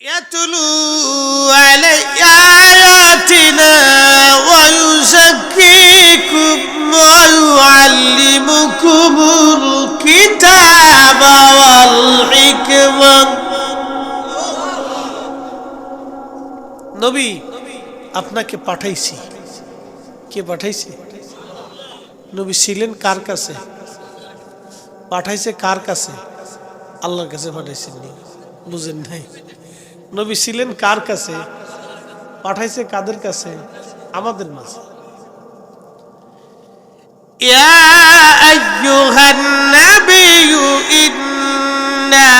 يتلو علي آياتنا ويزكيكم ويعلمكم الكتاب والحكمة নবী আপনাকে পাঠাইছি কে পাঠাইছে নবী ছিলেন কার কাছে পাঠাইছে কার কাছে আল্লাহর কাছে পাঠাইছেন নি বুঝেন নাই নবী ছিলেন কার কাছে পাঠাইছে কাদের কাছে আমাদের মাঝে يا أيها النبي إنا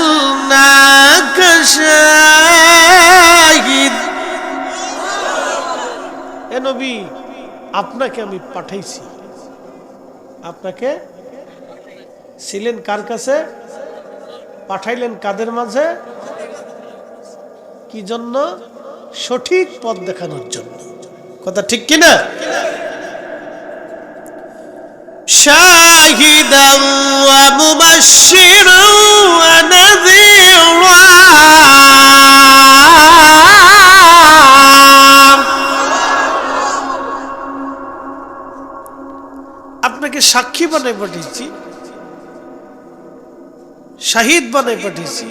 أرسلناك شاهد এ নবী আপনাকে আমি পাঠাইছি আপনাকে ছিলেন কার কাছে পাঠাইলেন কাদের মাঝে কি জন্য সঠিক পথ দেখানোর জন্য কথা ঠিক কিনা شاهدا ومبشرا ونذيرا আপনাকে সাক্ষী বানাই পাঠিয়েছি শাহিদ বানাই পাঠিয়েছি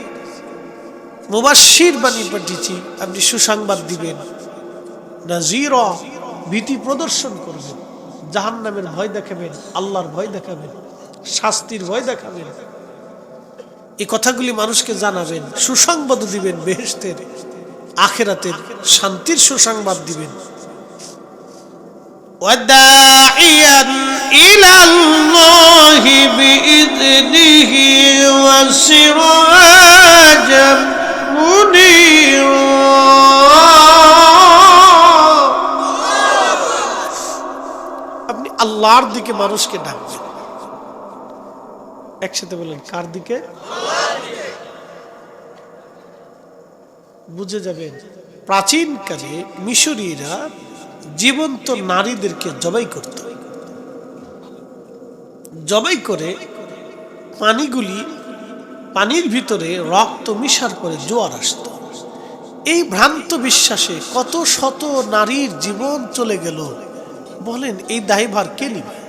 মুবাসির বাণী পাঠিয়েছি, আপনি সুসংবাদ দিবেন। না নাজির ভীতি প্রদর্শন করবেন জাহান নামের ভয় দেখাবেন, আল্লাহর ভয় দেখাবেন, শাস্তির ভয় দেখাবেন। এই কথাগুলি মানুষকে জানাবেন, সুসংবাদ দিবেন বেহেস্তের আখেরাতের শান্তির সুসংবাদ দিবেন। ইলাল্লাহি বিইذنিহি ওয়া সিরাজাম منيرا আপনি আল্লাহর দিকে মানুষকে ডাকবেন একসাথে বলেন কার দিকে বুঝে যাবেন প্রাচীনকালে মিশরীয়রা জীবন্ত নারীদেরকে জবাই করত জবাই করে পানিগুলি পানির ভিতরে রক্ত মিশার করে জোয়ার আসত। এই ভ্রান্ত বিশ্বাসে কত শত নারীর জীবন চলে গেল। বলেন, এই দায়ভার কে নিবে?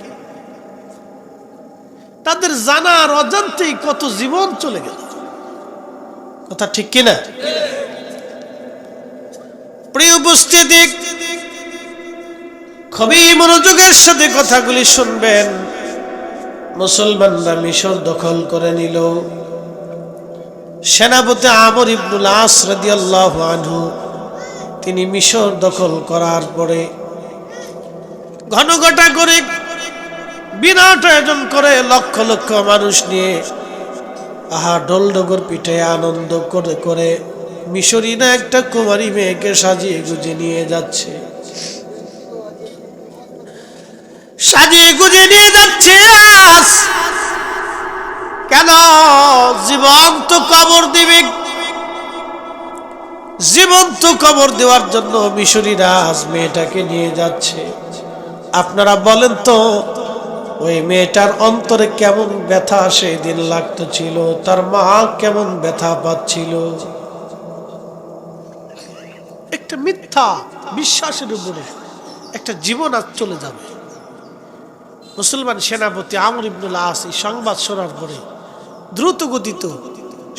তাদের জানার অজান্তেই কত জীবন চলে গেল। কথা ঠিক কিনা? প্রিয় উপস্থিতি, খুবই মনোযোগের সাথে কথাগুলি শুনবেন। মুসলমানরা মিশর দখল করে নিল। সেনাপতি আমর ইবনুল আস রাদিয়াল্লাহু আনহু, তিনি মিশর দখল করার পরে ঘন ঘটা করে বিরাট আয়োজন করে লক্ষ লক্ষ মানুষ নিয়ে আহা ডোলডগর পিঠে আনন্দ করে করে মিশরিনা একটা কুমারী মেয়েকে সাজিয়ে গুজে নিয়ে যাচ্ছে। সাজিয়ে গুজে নিয়ে যাচ্ছে কেন জীবন্ত কবর দিবে? জীবন্ত কবর দেওয়ার জন্য মিশরীরা আজ মেয়েটাকে নিয়ে যাচ্ছে। আপনারা বলেন তো, ওই মেয়েটার অন্তরে কেমন ব্যথা? সেই দিন লাগতো ছিল, তার মা কেমন ব্যথা পাচ্ছিল? একটা মিথ্যা বিশ্বাসের উপরে একটা জীবন আজ চলে যাবে। মুসলমান সেনাপতি আমর ইবনুল আস এই সংবাদ শোনার পরে দ্রুত গতিত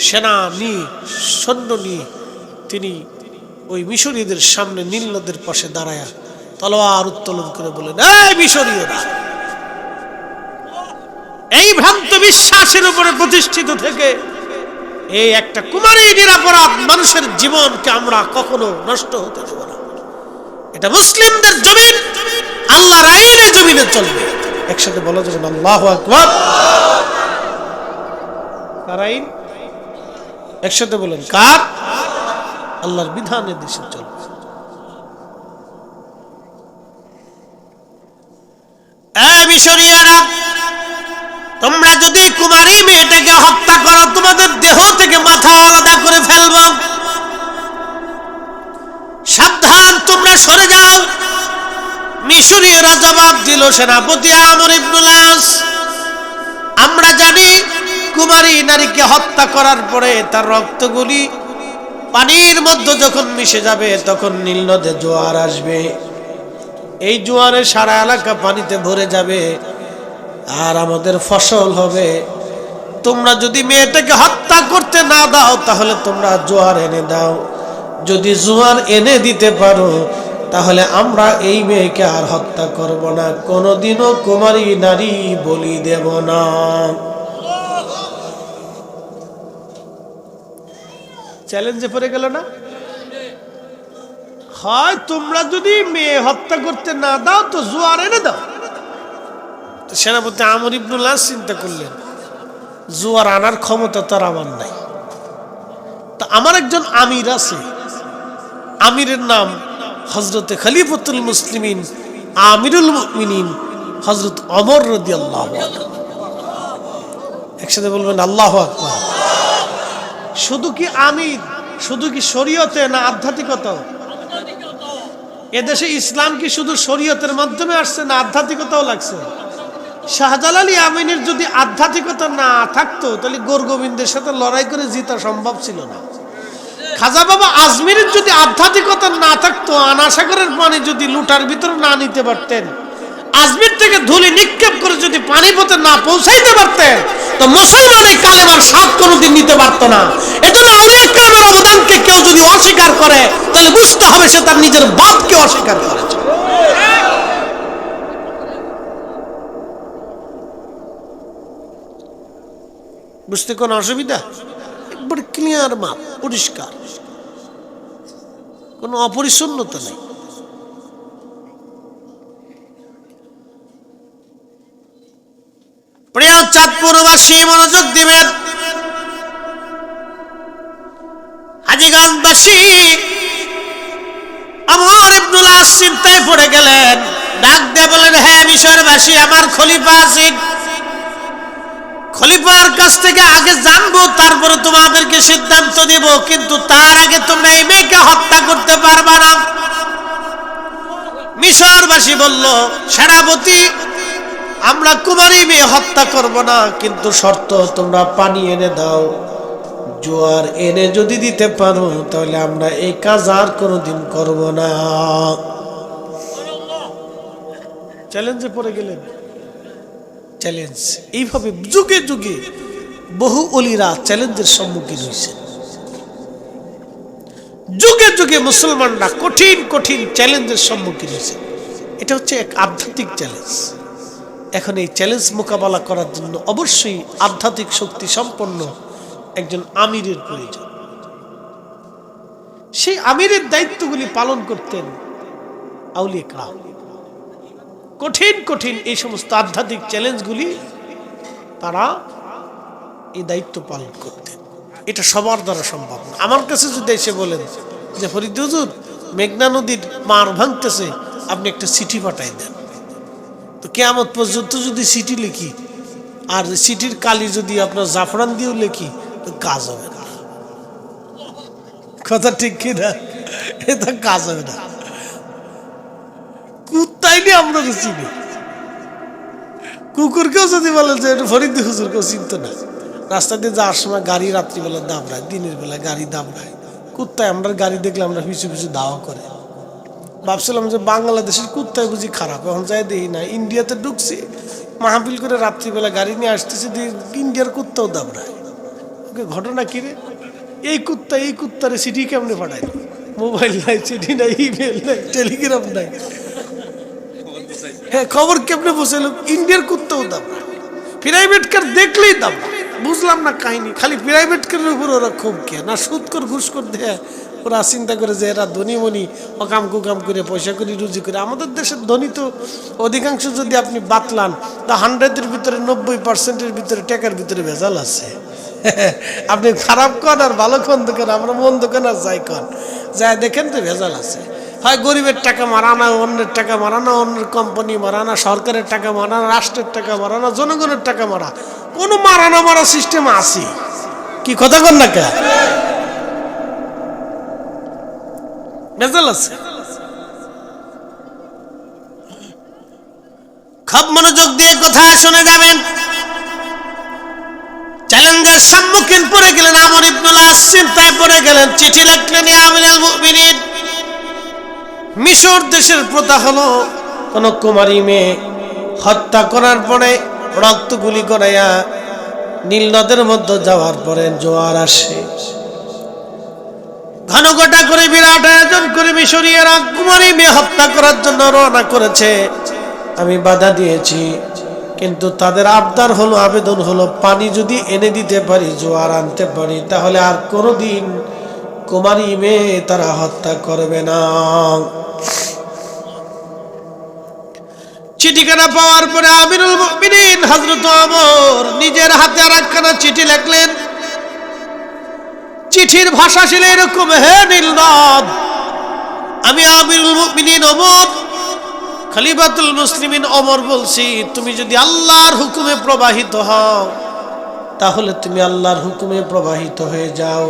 সেনা নিয়ে, সৈন্য নিয়ে তিনি ওই মিশরীয়দের সামনে নীল নদের পাশে দাঁড়ায়া তলোয়ার উত্তোলন করে বলেন এই মিশরীয়রা, এই ভ্রান্ত বিশ্বাসের উপরে প্রতিষ্ঠিত থেকে এই একটা কুমারী নিরাপরাধ মানুষের জীবনকে আমরা কখনো নষ্ট হতে দেব না। এটা মুসলিমদের জমিন, আল্লাহর আইনে জমিনে চলবে। একসাথে বলা যাবে আল্লাহ আকবর। কার আইন একসাথে বলেন, কার? আল্লাহর বিধানে দেশে চলবে তোমরা যদি কুমারী মেয়েটাকে হত্যা করো, তোমাদের দেহ থেকে মাথা আলাদা করে ফেলব। সাবধান, তোমরা সরে যাও। মিশরীয়রা জবাব দিল, সেনাপতি আমর ইবনুল আমরা জানি কুমারী নারীকে হত্যা করার পরে তার রক্তগুলি পানির মধ্যে যখন মিশে যাবে, তখন নীল নদে জোয়ার আসবে। এই জোয়ারে সারা এলাকা পানিতে ভরে যাবে আর আমাদের ফসল হবে। তোমরা যদি মেয়েটাকে হত্যা করতে না দাও, তাহলে তোমরা জোয়ার এনে দাও। যদি জোয়ার এনে দিতে পারো, তাহলে আমরা এই মেয়েকে আর হত্যা করব না। কোনোদিনও কুমারী নারী বলি দেব না। চ্যালেঞ্জে পড়ে গেল না? হয় তোমরা যদি মেয়ে হত্যা করতে না দাও, তো জোয়ার এনে দাও। সেনাপতি আমর ইবনুল্লাহ চিন্তা করলেন, জোয়ার আনার ক্ষমতা তার আমার নাই। তা আমার একজন আমির আছে, আমিরের নাম হজরতে খলিফতুল মুসলিমিন, আমিরুল মুমিনিন হজরত অমর রদি আল্লাহ একসাথে বলবেন, আল্লাহ আকবার। শুধু কি আমি, শুধু কি শরীয়তে না আধ্যাত্মিকতাও? এদেশে ইসলাম কি শুধু শরীয়তের মাধ্যমে আসছে না আধ্যাত্মিকতাও লাগছে? শাহজালালি আমিনের যদি আধ্যাত্মিকতা না থাকতো, তাহলে গোরগোবিন্দের সাথে লড়াই করে জিতা সম্ভব ছিল না। খাজা বাবা আজমিরের যদি আধ্যাত্মিকতা না থাকতো, আনাসাগরের পানি যদি লুটার ভিতরে না নিতে পারতেন আজমির থেকে ধুলি নিক্ষেপ করে যদি পানি পথে না পৌঁছাইতে পারতেন, তো মুসলমান এই কালেমার স্বাদ কোনোদিন নিতে পারতো না। এজন্য আউলিয়া কালামের অবদানকে কেউ যদি অস্বীকার করে, তাহলে বুঝতে হবে সে তার নিজের বাপকে অস্বীকার করেছে। বুঝতে কোনো অসুবিধা? একবার ক্লিয়ার মাপ, পরিষ্কার। কোনো অপরিচ্ছন্নতা নেই। প্রিয় চাঁদপুরবাসী, মনোযোগ দিবেন। হাজিগঞ্জবাসী চিন্তায় পড়ে গেলেন। ডাক দিয়ে বলেন হ্যাঁ মিশরবাসী, আমার খলিফা খলিফার কাছ থেকে আগে জানব, তারপরে তোমাদেরকে সিদ্ধান্ত দিব কিন্তু তার আগে তোমরা এই মেয়েকে হত্যা করতে পারবা না। মিশরবাসী বলল, সেনাপতি আমরা কুমারী মেয়ে হত্যা করব না, কিন্তু শর্ত তোমরা পানি এনে দাও। জোয়ার এনে যদি দিতে পারো, তাহলে আমরা এই কাজ আর কোনোদিন করব না। চ্যালেঞ্জে পড়ে গেলেন? চ্যালেঞ্জ। এইভাবে যুগে যুগে বহু অলিরা চ্যালেঞ্জের সম্মুখীন হয়েছে। যুগে যুগে মুসলমানরা কঠিন কঠিন চ্যালেঞ্জের সম্মুখীন হয়েছে। এটা হচ্ছে এক আধ্যাত্মিক চ্যালেঞ্জ। এখন এই চ্যালেঞ্জ মোকাবেলা করার জন্য অবশ্যই আধ্যাত্মিক শক্তি সম্পন্ন একজন আমিরের প্রয়োজন। সেই আমিরের দায়িত্বগুলি পালন করতেন আউলিয়া কঠিন কঠিন এই সমস্ত আধ্যাত্মিক চ্যালেঞ্জগুলি তারা এই দায়িত্ব পালন করতেন। এটা সবার দ্বারা সম্ভব না। আমার কাছে যদি এসে বলেন যে, ফরিদ মেঘনা নদীর মার ভাঙতেছে, আপনি একটা চিঠি পাঠাই দেন। তো কেয়ামত পর্যন্ত যদি সিটি লিখি, আর সিটির কালি যদি আপনার জাফরান দিয়েও লিখি, তো কাজ হবে না। কথা ঠিক কি না এটা কাজ হবে না। কুত্তাইলে আমরা চিনি। কুকুরকেও যদি বলে যে ফরিদি হুজুর কেউ চিনত না। রাস্তা দিয়ে যাওয়ার সময় গাড়ি রাত্রিবেলা দাম দাবড়ায়, দিনের বেলা গাড়ি দাম দাবড়ায়। কুত্তায় আমরা গাড়ি দেখলে আমরা পিছু পিছু দাওয়া করে। ভাবছিলাম যে বাংলাদেশের কুত্তায় বুঝি খারাপ, এখন যাই দেখি না। ইন্ডিয়াতে ঢুকছি, মাহফিল করে রাত্রিবেলা গাড়ি নিয়ে আসতেছি, দেখি ইন্ডিয়ার কুত্তাও দাবড়ায়। ওকে, ঘটনা কিরে এই কুত্তা, এই কুত্তারে চিঠি কেমনে পাঠায় মোবাইল নাই, চিঠি নাই, ইমেল নাই, টেলিগ্রাম নাই। হ্যাঁ খবর কেমনে বসে ইন্ডিয়ার কুত্তাও দাবড়ায়। প্রাইভেট কার দেখলেই দাম বুঝলাম না কাহিনী, খালি প্রাইভেট কারের উপর ওরা খুব কে? না সুদ কর ঘুষ কর দেয় ওরা চিন্তা করে যে এরা ধনী মনি অকাম কুকাম করে পয়সা করি, রুজি করে। আমাদের দেশের ধনী তো অধিকাংশ যদি আপনি বাতলান, তা হান্ড্রেডের ভিতরে, নব্বই পার্সেন্টের ভিতরে, টাকার ভিতরে ভেজাল আছে। আপনি খারাপ কন আর ভালো কন দোকান, আমরা মন দোকান আর যাই কন। যাই দেখেন তো ভেজাল আছে। হয় গরিবের টাকা মারানা অন্যের টাকা মারানা অন্যের কোম্পানি মারানা সরকারের টাকা মারানা রাষ্ট্রের টাকা মারানা জনগণের টাকা মারা। কোনো মারানা মারা সিস্টেম আছে। কি কথা কন না কে? ভেজাল আছে খুব মনোযোগ দিয়ে কথা শুনে যাবেন চ্যালেঞ্জের সম্মুখীন পড়ে গেলেন আমর ইবনুল চিন্তায় পড়ে গেলেন চিঠি লিখলেন আমিরুল মুমিনিন, মিশর দেশের প্রথা হলো কোন কুমারী মেয়ে হত্যা করার পরে রক্ত গুলি করাইয়া নীল নদের মধ্যে যাওয়ার পরে জোয়ার আসে। ঘনঘটা করে বিরাট আয়োজন করে মিশরীয়রা কুমারী মেয়ে হত্যা করার জন্য রওনা করেছে। আমি বাধা দিয়েছি, কিন্তু তাদের আবদার হলো, আবেদন হলো, পানি যদি এনে দিতে পারি, জোয়ার আনতে পারি, তাহলে আর কোনোদিন কুমারী মেয়ে তারা হত্যা করবে না। চিঠিখানা পাওয়ার পরে আমিরুল মুমিনিন হযরত ওমর নিজের হাতে আর একখানা চিঠি লিখলেন চিঠির ভাষা ছিল এরকম, হে নীলনদ আমি আমিরুল মুমিনিন ওমর খলিফাতুল মুসলিমিন ওমর বলছি, তুমি যদি আল্লাহর হুকুমে প্রবাহিত হও, তাহলে তুমি আল্লাহর হুকুমে প্রবাহিত হয়ে যাও।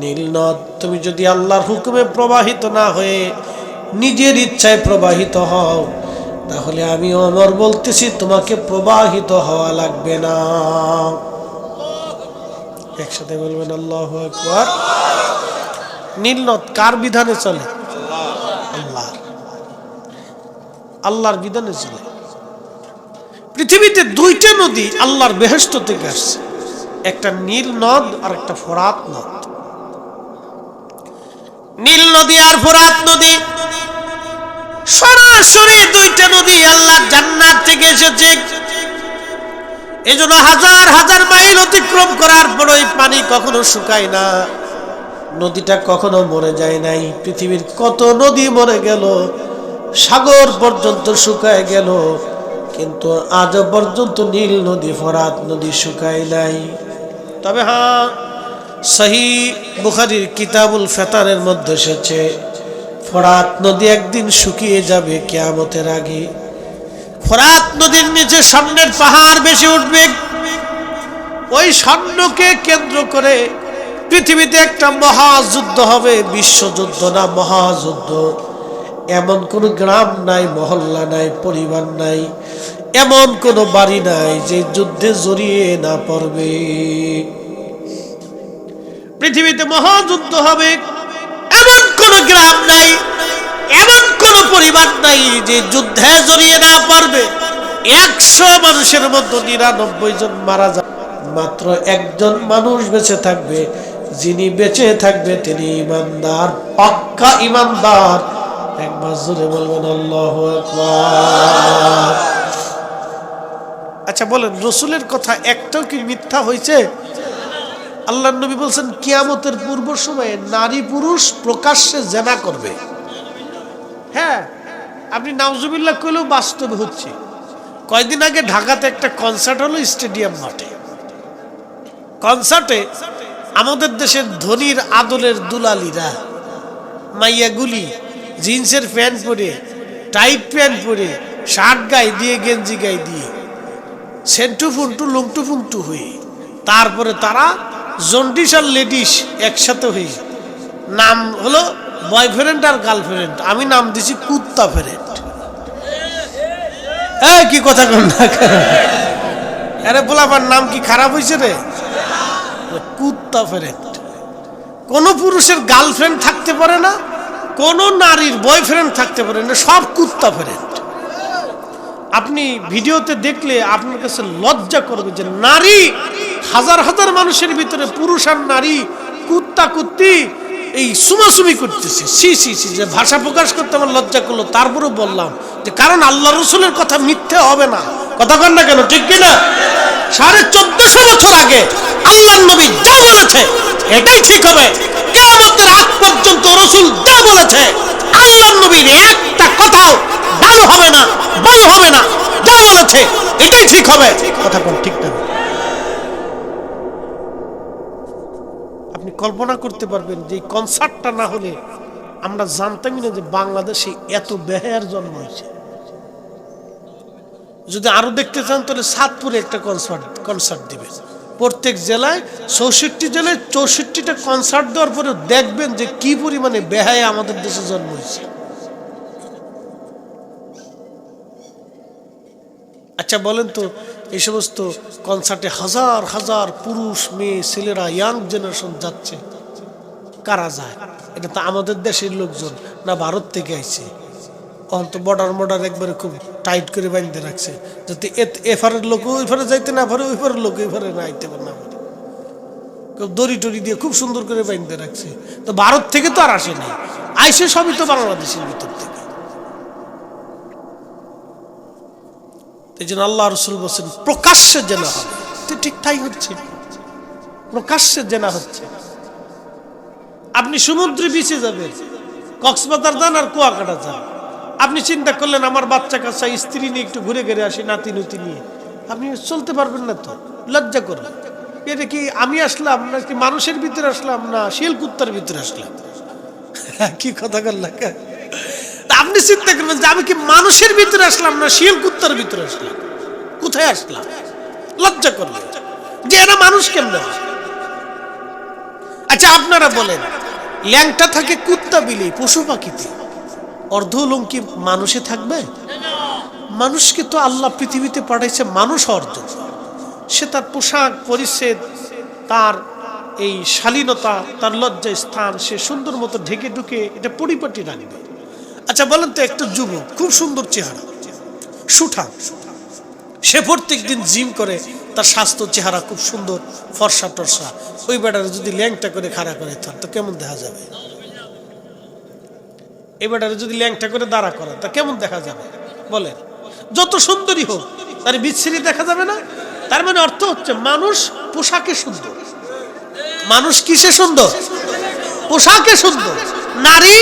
নীলনদ তুমি যদি আল্লাহর হুকুমে প্রবাহিত না হয়ে নিজের ইচ্ছায় প্রবাহিত হও, তাহলে আমি অমর বলতেছি, তোমাকে প্রবাহিত হওয়া লাগবে না। একসাথে বলবেন, আল্লাহ আকবার। নীলনদ কার বিধানে চলে? আল্লাহ আল্লাহর বিধানে চলে। পৃথিবীতে দুইটা নদী আল্লাহর বেহেস্ত থেকে আসছে। একটা নীল নদ আর একটা ফরাত নদ। নীল নদী আর ফরাত নদী। সরাসরি দুইটা নদী আল্লাহ জান্নাত থেকে এসেছে। এজন্য হাজার হাজার মাইল অতিক্রম করার পর ওই পানি কখনো শুকায় না। নদীটা কখনো মরে যায় নাই। পৃথিবীর কত নদী মরে গেল, সাগর পর্যন্ত শুকায় গেল, কিন্তু আজও পর্যন্ত নীল নদী, ফরাত নদী শুকায় নাই। তবে হ্যাঁ সহি বুখারির কিতাবুল ফেতারের মধ্যে এসেছে, ফরাত নদী একদিন শুকিয়ে যাবে কেয়ামতের আগে। ফরাত নদীর নিচে স্বর্ণের পাহাড় বেশি উঠবে। ওই স্বর্ণকে কেন্দ্র করে পৃথিবীতে একটা মহাযুদ্ধ হবে, বিশ্বযুদ্ধ না মহাযুদ্ধ। এমন কোনো গ্রাম নাই, মহল্লা নাই, পরিবার নাই, এমন কোনো বাড়ি নাই যে যুদ্ধে জড়িয়ে না পড়বে। পৃথিবীতে মহাযুদ্ধ হবে, এমন কোন গ্রাম নাই, এমন কোন পরিবার নাই যে যুদ্ধে জড়িয়ে না পারবে একশো মানুষের মধ্যে নিরানব্বই জন মারা যাবে। মাত্র একজন মানুষ বেঁচে থাকবে। যিনি বেঁচে থাকবে তিনি ইমানদার, পাক্কা ইমানদার। একবার জোরে বলবেন, আল্লাহ আচ্ছা বলেন, রসুলের কথা একটাও কি মিথ্যা হয়েছে আল্লাহ নবী বলছেন, কিয়ামতের পূর্ব সময়ে নারী পুরুষ প্রকাশ্যে জেনা করবে। হ্যাঁ আপনি নাউজুবিল্লাহ করলেও বাস্তব হচ্ছে। কয়েকদিন আগে ঢাকাতে একটা কনসার্ট হলো স্টেডিয়াম মাঠে। কনসার্টে আমাদের দেশের ধনির আদলের দুলালিরা মাইয়াগুলি জিন্সের প্যান্ট পরে টাইট প্যান্ট পরে, শার্ট গায়ে দিয়ে, গেঞ্জি গায়ে দিয়ে, সেন্টু ফুন্টু, লুংটু ফুংটু হয়ে, তারপরে তারা জন্ডিস আর লেডিস একসাথে হয়ে, নাম হলো বয়ফ্রেন্ড আর গার্লফ্রেন্ড। আমি নাম দিছি কুত্তা ফ্রেন্ড। এই, কি কথা কন না আরে বলাবার নাম কি খারাপ হয়েছে রে? কুত্তা ফ্রেন্ড। কোন পুরুষের গার্লফ্রেন্ড থাকতে পারে না, কোন নারীর বয়ফ্রেন্ড থাকতে পারে না, সব কুত্তা ফ্রেন্ড। আপনি ভিডিওতে দেখলে আপনার কাছে লজ্জা করবে যে নারী, হাজার হাজার মানুষের ভিতরে পুরুষ আর নারী, কুত্তা কুত্তি এই সুমাসুমি করতেছে। সি সি সি যে ভাষা প্রকাশ করতে আমার লজ্জা করল, তারপরেও বললাম যে, কারণ আল্লাহ রসুলের কথা মিথ্যে হবে না। কথা কন না কেন, ঠিক কিনা? সাড়ে চোদ্দশো বছর আগে আল্লাহ নবী যা বলেছে, এটাই ঠিক হবে। কেয়ামতের আগ পর্যন্ত রসুল যা বলেছে আল্লাহ নবীর একটা কথাও ডাল হবে না, বল হবে না, যা বলেছে, এটাই ঠিক হবে। কথা কোন, ঠিক না কল্পনা করতে পারবেন যে কনসার্টটা না হলে আমরা জানতামই না যে বাংলাদেশে এত বেহার জন্ম হয়েছে। যদি আরও দেখতে চান, তাহলে সাতপুরে একটা কনসার্ট কনসার্ট দিবে প্রত্যেক জেলায় চৌষট্টি জেলায় চৌষট্টিটা কনসার্ট দেওয়ার পরে দেখবেন যে কি পরিমাণে বেহায় আমাদের দেশে জন্ম হয়েছে। আচ্ছা বলেন তো, এই সমস্ত কনসার্টে হাজার হাজার পুরুষ, মেয়ে, ছেলেরা ইয়াং জেনারেশন যাচ্ছে। কারা যায়? এটা তো আমাদের দেশের লোকজন, না ভারত থেকে আইছে। অন্ত বর্ডার মর্ডার একবারে খুব টাইট করে বাঁধতে রাখছে, যাতে এফারের লোক ওইফারে যাইতে না পারে ওইফারের লোক ওইফারে না আইতে পারে না খুব দড়ি টড়ি দিয়ে খুব সুন্দর করে বাঁধতে রাখছে। তো ভারত থেকে তো আর আসে আসেনি আইসে সবই তো বাংলাদেশের ভিতর থেকে। এই জন্য আল্লাহ রসুল বলছেন, প্রকাশ্যে জেনা হবে ঠিক তাই হচ্ছে। প্রকাশ্যে জেনা হচ্ছে। আপনি সমুদ্রে বিচে যাবেন, কক্সবাজার যান আর কুয়াকাটা যান। আপনি চিন্তা করলেন, আমার বাচ্চা কাচ্চা, স্ত্রী নিয়ে একটু ঘুরে ঘুরে আসি, নাতি নুতি নিয়ে। আপনি চলতে পারবেন না তো, লজ্জা করবেন এটা কি আমি আসলাম না কি মানুষের ভিতরে আসলাম না শিল কুত্তার ভিতরে আসলাম? কি কথা করলাম আপনি চিন্তা করবেন যে আমি কি মানুষের ভিতরে আসলাম না শিল কুত্তার ভিতরে আসলাম? কোথায় আসলাম? লজ্জা করলেন যে এরা মানুষ কেমন আচ্ছা আপনারা বলেন, ল্যাংটা থাকে কুত্তা বিলি, পশু পাখিতে। অর্ধলঙ্কি মানুষে থাকবে? মানুষকে তো আল্লাহ পৃথিবীতে পাঠাইছে মানুষ অর্ধ সে তার পোশাক, পরিচ্ছেদ, তার এই শালীনতা, তার লজ্জা স্থান সে সুন্দর মতো ঢেকে ঢুকে এটা পরিপাটি রাখবে। আচ্ছা বলেন তো একটা যুবক, খুব সুন্দর চেহারা, সুঠা। সে প্রত্যেক দিন জিম করে, তার স্বাস্থ্য চেহারা খুব সুন্দর, ফর্সা টর্সা। ওই বেটারে যদি ল্যাংটা করে খাড়া করে, তার তো কেমন দেখা যাবে? এই বেটারে যদি ল্যাংটা করে দাঁড়া করে, তা কেমন দেখা যাবে? বলেন। যত সুন্দরী হোক, তার বিচ্ছিরি দেখা যাবে না? তার মানে অর্থ হচ্ছে মানুষ পোশাকে সুন্দর। মানুষ কিসে সুন্দর? পোশাকে সুন্দর। নারী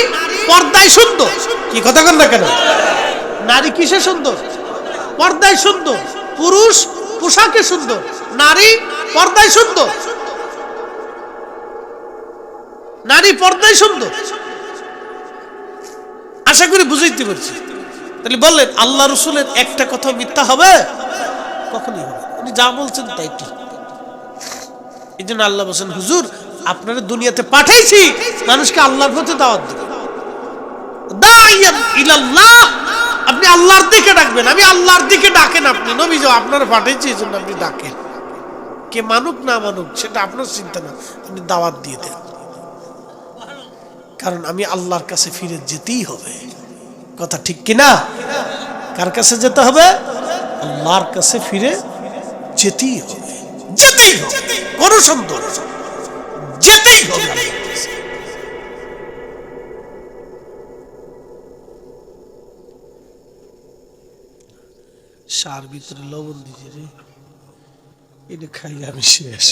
পর্দায় সুন্দর। কি কথা কন না কেন? নারী কিসে সুন্দর? পর্দায় সুন্দর। পুরুষ পোশাকে সুন্দর। নারী পর্দায় সুন্দর। নারী পর্দায় সুন্দর। আশা করি বুঝাইতে পারছি। তাহলে বললেন, আল্লাহ রসুলের একটা কথা মিথ্যা হবে? কখনই হবে উনি যা বলছেন তাই ঠিক। এই জন্য আল্লাহ বলছেন, হুজুর, আপনারা দুনিয়াতে পাঠাইছি, মানুষকে আল্লাহর পথে দাওয়াত ইলাল্লাহ আপনি আল্লাহর দিকে ডাকবেন। আমি আল্লাহর দিকে ডাকেন আপনি। নবী যাও আপনারা পাঠাইছি এই জন্য আপনি ডাকেন। কে মানুক না মানুক, সেটা আপনার চিন্তা না। আপনি দাওয়াত দিয়ে দেন। কারণ আমি আল্লাহর কাছে ফিরে যেতেই হবে। কথা ঠিক কিনা? কার কাছে যেতে হবে? আল্লাহর কাছে ফিরে যেতেই হবে। যেতেই হবে। কোনো সন্দেহ যেতেই হবে। সার ভিতরে লবণ দিছে রে। এটা খাই আমি শেষ।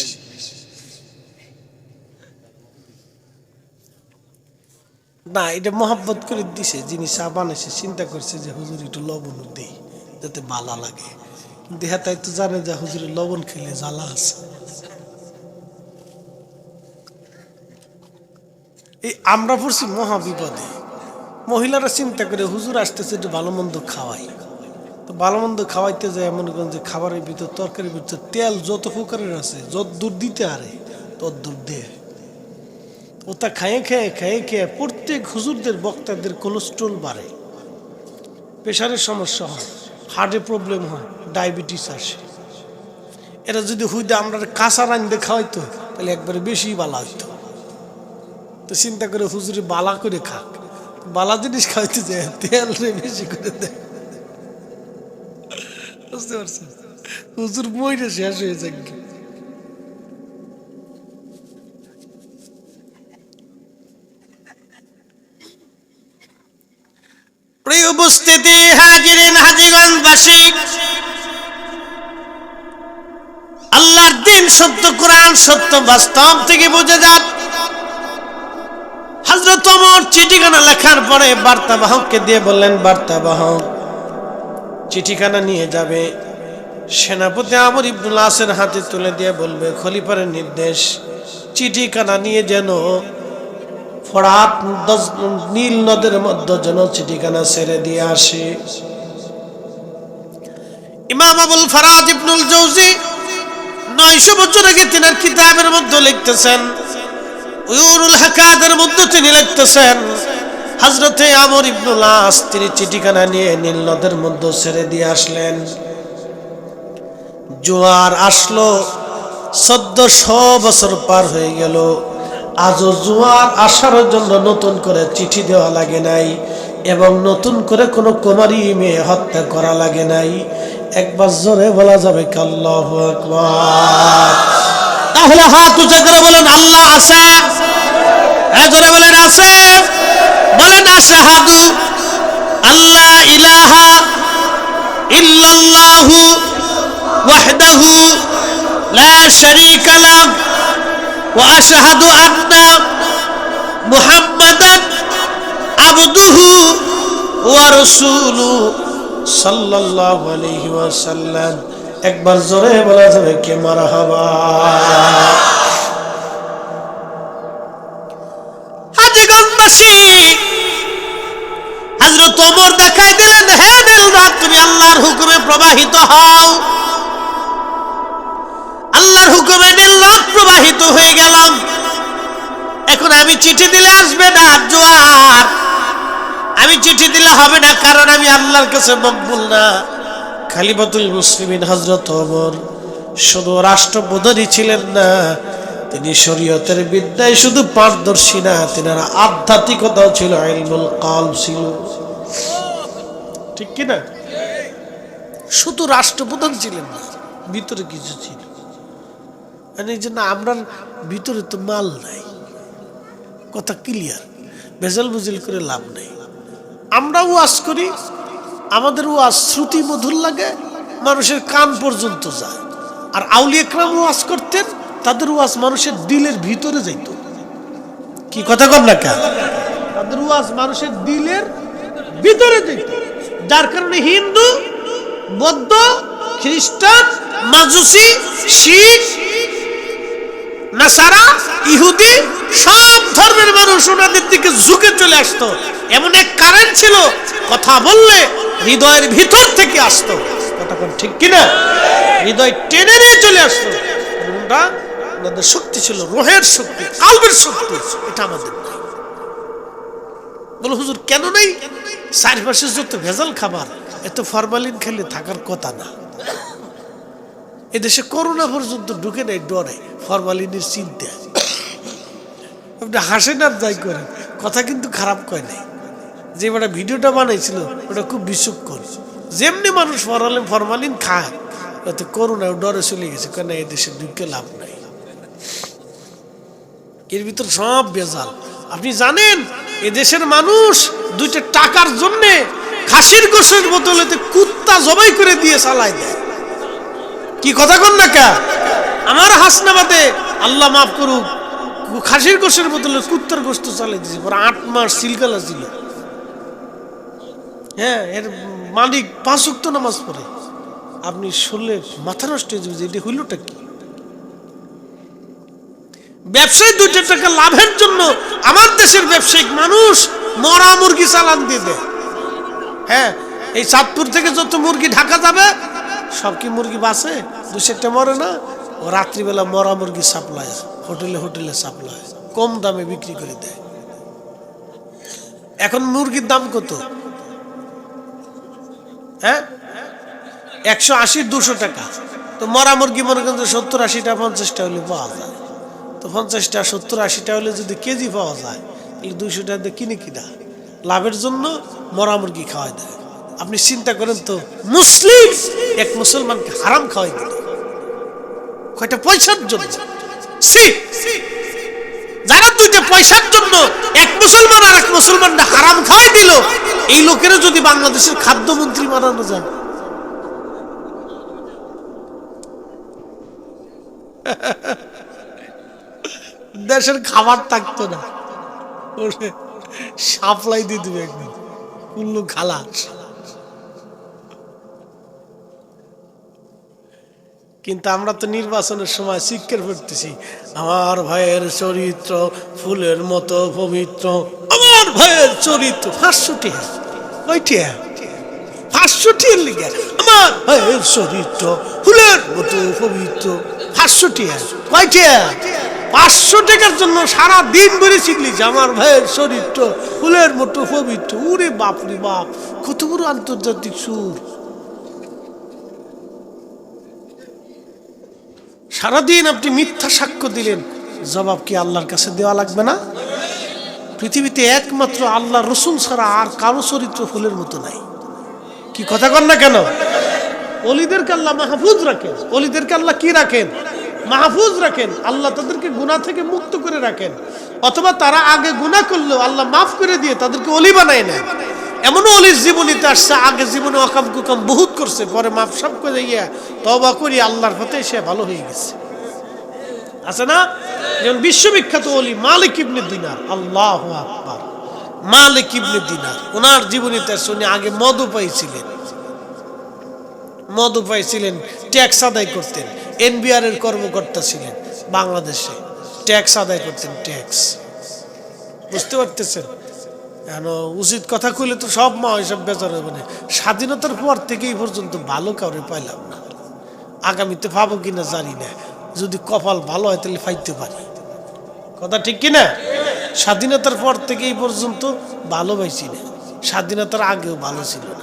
না, এটা মহাব্বত করে দিছে, যিনি চা বানাইছে, চিন্তা করছে যে হুজুর একটু লবণ দিই, যাতে বালা লাগে। কিন্তু হ্যাঁ তাই তো জানে যে হুজুরের লবণ খেলে জ্বালা আছে। এই আমরা পড়ছি মহাবিপদে। মহিলারা চিন্তা করে হুজুর আসতেছে একটু ভালো মন্দ খাওয়াই। তো ভালো মন্দ খাওয়াইতে যায়, মনে করেন যে খাবারের ভিতর, তরকারির ভিতর তেল যত প্রকারের আছে, যত দূর দিতে আরে তত দূর দেয়। ওটা খায়ে খেয়ে খেয়ে খেয়ে প্রত্যেক হুজুরদের, বক্তাদের কোলেস্ট্রল বাড়ে। প্রেশারের সমস্যা হয় হার্টে প্রবলেম হয় ডায়াবেটিস আসে। এরা যদি হুইদে আমরা কাঁচা রান্ধে খাওয়াইতো, তাহলে একবারে বেশি বালা হইতো। তো চিন্তা করে হুজুরে বালা করে খাক। বালা জিনিস খাওয়াইতে যায়, তেল রে বেশি করে দেয়। বুঝতে পারছেন? হুজুর বইটা শেষ হয়ে উপস্থিতি, হাজিরিন আল্লাহর দিন সত্য, কোরআন সত্য বাস্তব থেকে বুঝে যান হজরত ওমর চিঠিখানা লেখার পরে বার্তাবাহককে দিয়ে বললেন, বার্তাবাহক চিঠিখানা নিয়ে যাবে। সেনাপতি আমর ইবনুল আসের হাতে তুলে দিয়ে বলবে খলিফারের নির্দেশ, চিঠিখানা নিয়ে যেন ফরাত নীল নদের মধ্যে যেন চিঠিখানা ছেড়ে দিয়ে আসে। ইমাম আবুল ফরাজ ইবনুল জৌজি নয়শো বছর আগে তিনার কিতাবের মধ্যে লিখতেছেন, উয়ুরুল হাকাদের মধ্যে তিনি লিখতেছেন হজরতে আমর ইবনুল আস তিনি চিঠিখানা নিয়ে নীল নদের মধ্যে ছেড়ে দিয়ে আসলেন। জোয়ার আসলো, চোদ্দশো বছর পার হয়ে গেল। আজও জোয়ার আসার জন্য নতুন করে চিঠি দেওয়া লাগে নাই এবং নতুন করে কোনো কুমারী মেয়ে হত্যা করা লাগে নাই। একবার জোরে বলা যাবে কাল্লাহ তাহলে হাত উঁচা করে বলেন, আল্লাহ আছে। বলেন, আছে। বলেন আশাহাদু আল্লাহ ইলাহা ইল্লাল্লাহু ওয়াহদাহু লা শারীকা ওয়া আশহাদু আন্না মুহাম্মাদান আবদুহু ওয়া রাসূলুহু সাল্লাল্লাহু আলাইহি একবার জোরে বলা যাবে কে মারহাবা। হাজিগঞ্জবাসী হযরত ওমর দেখাই দিলেন, হে দিলরা তুমি আল্লাহর হুকুমে প্রবাহিত হও। আল্লাহর হুকুমে প্রবাহিত হয়ে গেলাম। এখন আমি চিঠি দিলে আসবে না, জোয়ার। আমি চিঠি দিলে হবে না, কারণ আমি আল্লাহর কাছে মকবুল না। খালিফাতুল মুসলিমিন হজরত ওমর শুধু রাষ্ট্রপ্রধানই ছিলেন না তিনি শরীয়তের বিদ্যায় শুধু পারদর্শী না তিনার আধ্যাত্মিকতাও ছিল ইলমুল কাল ছিল। ঠিক কি না শুধু রাষ্ট্রপ্রধান ছিলেন না ভিতরে কিছু ছিল। মানে এই জন্য আমরা ভিতরে তো মাল নাই কথা ক্লিয়ার ভেজাল বুঝিল করে লাভ নেই। আমরা ওয়াজ করি আমাদের ওয়াজ শ্রুতি মধুর লাগে মানুষের কান পর্যন্ত যায়। আর আউলি একরাম ওয়াজ করতেন তাদের ওয়াজ মানুষের দিলের ভিতরে যাইত। কি কথা কর না কেন? তাদের ওয়াজ মানুষের দিলের ভিতরে যাইত। যার কারণে হিন্দু, বৌদ্ধ, খ্রিস্টান, মাজুসি, শিখ, নাসারা, ইহুদি সব ধর্মের মানুষ ওনাদের দিকে ঝুঁকে চলে আসতো। এমন এক কারেন্ট ছিল, কথা বললে হৃদয়ের ভিতর থেকে আসতো। কথা ঠিক কিনা? হৃদয় টেনে নিয়ে চলে আসতো। ওটা ওনাদের শক্তি ছিল, রোহের শক্তি, কালবের শক্তি, এটা আমাদের বলো, হুজুর, কেন নেই? চারপাশে যত ভেজাল খাবার, এত ফরমালিন খেলে থাকার কথা না। এদেশে করোনা পর্যন্ত ঢুকে নেই, ডরে, ফরমালিনের চিন্তা। আপনি হাসেন আর যাই করেন, কথা কিন্তু খারাপ কয় নাই। যে ওটা ভিডিওটা বানাইছিল, ওটা খুব বিশুক্ষণ যেমনি মানুষ ফরমালিন ফরমালিন খায় ওতে করোনা ডরে চলে গেছে, কেন এই দেশে ঢুকে লাভ নাই? এর ভিতর সব বেজাল। আপনি জানেন এ দেশের মানুষ দুইটা টাকার জন্যে খাসির গোশের বোতলেতে কুত্তা জবাই করে দিয়ে চালায় দেয়। কি কথা কন না কা? আমার হাসনাবাদে আল্লাহ মাফ করুক, খাসির গোশের বোতলে কুত্তার গোস্ত চালাই দিয়েছে, পরে আট মাস সিলকালা ছিল। হ্যাঁ এর মালিক পাঁচ নামাজ পড়ে। আপনি শুনলে মাথা নষ্ট হয়ে যাবে যে এটা হইলটা কি? ব্যবসায়ী দুইটা টাকা লাভের জন্য আমার দেশের ব্যবসায়িক মানুষ মরা মুরগি চালান দিয়ে হ্যাঁ এই চাঁদপুর থেকে যত মুরগি ঢাকা যাবে, সব কি মুরগি বাসে দু চারটে মরে না? ও রাত্রিবেলা মরা মুরগি সাপ্লাই হোটেলে হোটেলে সাপ্লাই কম দামে বিক্রি করে দেয়। এখন মুরগির দাম কত? হ্যাঁ? একশো আশি, দুশো টাকা। তো মরা মুরগি মনে করেন সত্তর আশিটা, পঞ্চাশটা হলে পাওয়া যায়। তো পঞ্চাশটা, সত্তর, আশিটা হলে যদি কেজি পাওয়া যায় তাহলে দুইশো টাকা দিয়ে কিনে কিনা লাভের জন্য মরা মুরগি খাওয়াই দেয়। আপনি চিন্তা করেন তো, মুসলিম এক মুসলমানকে হারাম খাওয়াই দিল। কয়টা পয়সার জন্য! যারা দুইটা পয়সার জন্য এক মুসলমান আর এক মুসলমানটা হারাম খাওয়াই দিল, এই লোকেরা যদি বাংলাদেশের খাদ্যমন্ত্রী বানানো যায় দেশের খাবার থাকতো না। সাপ্লাই দিয়ে দেবে একদিন। কুল্লু খালাস। কিন্তু আমরা তো নির্বাচনের সময় শিক্ষার পড়তেছি আমার ভাইয়ের চরিত্র ফুলের মতো পবিত্র। আমার ভাইয়ের চরিত্র পাঁচশোটি ওইটি পাঁচশোটি লিগে। আমার ভাইয়ের চরিত্র ফুলের মতো পবিত্র। পাঁচশোটি কয়টি? পাঁচশো টাকার জন্য সারা দিন ধরে শিখলিছি আমার ভাইয়ের চরিত্র, ফুলের মতো পবিত্র। উরে বাপ রে বাপ, কত বড় আন্তর্জাতিক সুর। সারাদিন আপনি মিথ্যা সাক্ষ্য দিলেন, জবাব কি আল্লাহর কাছে দেওয়া লাগবে না? পৃথিবীতে একমাত্র আল্লাহ রসুল ছাড়া আর কারও চরিত্র ফুলের মতো নাই। কি কথা কন না কেন? অলিদেরকে আল্লাহ মাহফুজ রাখেন, অলিদেরকে আল্লাহ কি রাখেন? মাহফুজ রাখেন। আল্লাহ তাদেরকে গুনাহ থেকে মুক্ত করে রাখেন। অথবা তারা আগে গুনাহ করলেও আল্লাহ মাফ করে দিয়ে তাদেরকে অলি বানায় নেয়। এমনও অলির জীবনীতে আসছে, আগে জীবনে অকাম কুকাম বহুত করছে, পরে মাফ সাফ করে গিয়া তবা করি, আল্লাহর পথে সে ভালো হয়ে গেছে। আছে না? যেমন বিশ্ববিখ্যাত অলি মালিক ইবনে দিনার, আল্লাহ আকবার। মালিক ইবনে দিনার, ওনার জীবনীতে শুনে আগে মদও পাইছিলেন মদও পাইছিলেন ট্যাক্স আদায় করতেন। এনবিআর এর কর্মকর্তা ছিলেন বাংলাদেশে। ট্যাক্স আদায় করতেন, ট্যাক্স। বুঝতে পারতেছেন? কেন উচিত কথা কইলে তো সব মা ওইসব বেচার হবে না। স্বাধীনতার পর থেকে এই পর্যন্ত ভালো কাউরে পাইলাম না। আগামীতে পাবো কিনা জানি না। যদি কপাল ভালো হয় তাহলে ফাইতে পারি। কথা ঠিক কিনা? স্বাধীনতার পর থেকে এই পর্যন্ত ভালো পাইছি না। স্বাধীনতার আগেও ভালো ছিল না।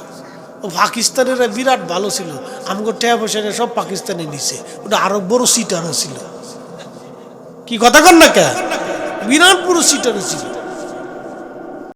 ও পাকিস্তানেরা বিরাট ভালো ছিল। আমাকে টেয়া পয়সা সব পাকিস্তানে নিছে। ওটা আরও বড় সিটারও ছিল। কি কথা কর না কে? বিরাট বড় সিটারও ছিল।